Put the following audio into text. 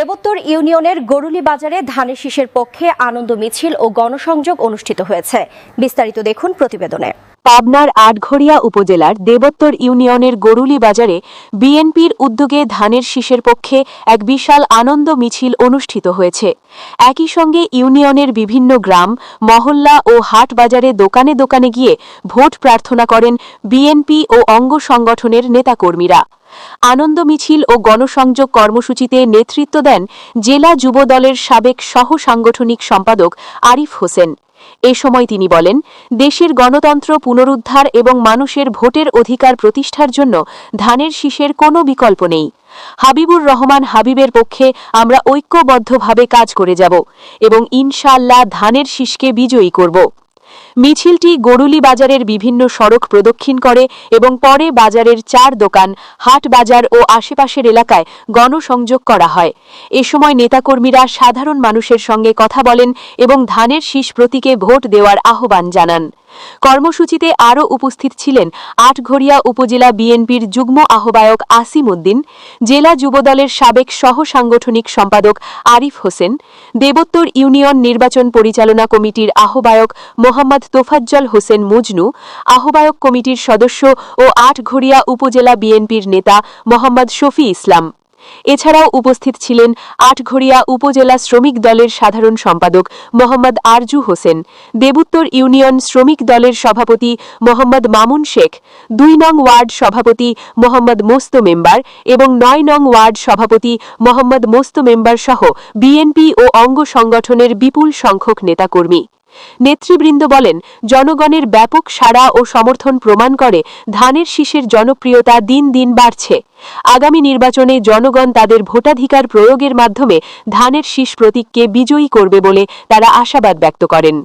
দেবোত্তর ইউনিয়নের গরুলি বাজারে ধানের শীষের পক্ষে আনন্দ মিছিল ও গণসংযোগ অনুষ্ঠিত হয়েছে। বিস্তারিত দেখুন প্রতিবেদনে। পাবনার আটঘরিয়া উপজেলার দেবোত্তর ইউনিয়নের গরুলি বাজারে বিএনপির উদ্যোগে ধানের শীষের পক্ষে এক বিশাল আনন্দ মিছিল অনুষ্ঠিত হয়েছে। একই সঙ্গে ইউনিয়নের বিভিন্ন গ্রাম, মহল্লা ও হাট বাজারে দোকানে দোকানে গিয়ে ভোট প্রার্থনা করেন বিএনপি ও অঙ্গ সংগঠনের নেতাকর্মীরা। আনন্দ মিছিল ও গণসংযোগ কর্মসূচিতে নেতৃত্ব দেন জেলা যুবদলের সাবেক সহ সাংগঠনিক সম্পাদক আরিফ হোসেন। এ সময় তিনি বলেন, দেশের গণতন্ত্র পুনরুদ্ধার এবং মানুষের ভোটের অধিকার প্রতিষ্ঠার জন্য ধানের শীষের কোনো বিকল্প নেই। হাবিবুর রহমান হাবিবের পক্ষে আমরা ঐক্যবদ্ধভাবে কাজ করে যাব এবং ইনশাল্লাহ ধানের শীষকে বিজয়ী করব। মিছিলটি গরুলি বাজারের বিভিন্ন সড়ক প্রদক্ষিণ করে এবং পরে বাজারের চার দোকান, হাট বাজার ও আশেপাশের এলাকায় গণসংযোগ করা হয়। এ সময় নেতাকর্মীরা সাধারণ মানুষের সঙ্গে কথা বলেন এবং ধানের শীষ প্রতীকে ভোট দেওয়ার আহ্বান জানান। কর্মসূচিতে আরও উপস্থিত ছিলেন আটঘরিয়া উপজেলা বিএনপির যুগ্ম আহ্বায়ক আসিম উদ্দিন, জেলা যুবদলের সাবেক সহ সাংগঠনিক সম্পাদক আরিফ হোসেন, দেবোত্তর ইউনিয়ন নির্বাচন পরিচালনা কমিটির আহ্বায়ক মোহাম্মদ তোফাজ্জল হোসেন মুজনু, আহ্বায়ক কমিটির সদস্য ও আটঘরিয়া উপজেলা বিএনপির নেতা মোহাম্মদ শফি ইসলাম। এছাড়াও উপস্থিত ছিলেন আটঘরিয়া উপজেলা শ্রমিক দলের সাধারণ সম্পাদক মোহাম্মদ আরজু হোসেন, দেবুত্তর ইউনিয়ন শ্রমিক দলের সভাপতি মোহাম্মদ মামুন শেখ, দুই নং ওয়ার্ড সভাপতি মোহাম্মদ মোস্ত মেম্বার এবং নয় নং ওয়ার্ড সভাপতি মোহাম্মদ মোস্ত মেম্বার সহ বিএনপি ও অঙ্গ সংগঠনের বিপুল সংখ্যক নেতাকর্মী। নেতৃবৃন্দ বলেন, জনগণের ব্যাপক সাড়া ও সমর্থন প্রমাণ করে ধানের শীষের জনপ্রিয়তা দিন দিন বাড়ছে। আগামী নির্বাচনে জনগণ তাদের ভোটাধিকার প্রয়োগের মাধ্যমে ধানের শীষ প্রতীককে বিজয়ী করবে বলে তারা আশাবাদ ব্যক্ত করেন।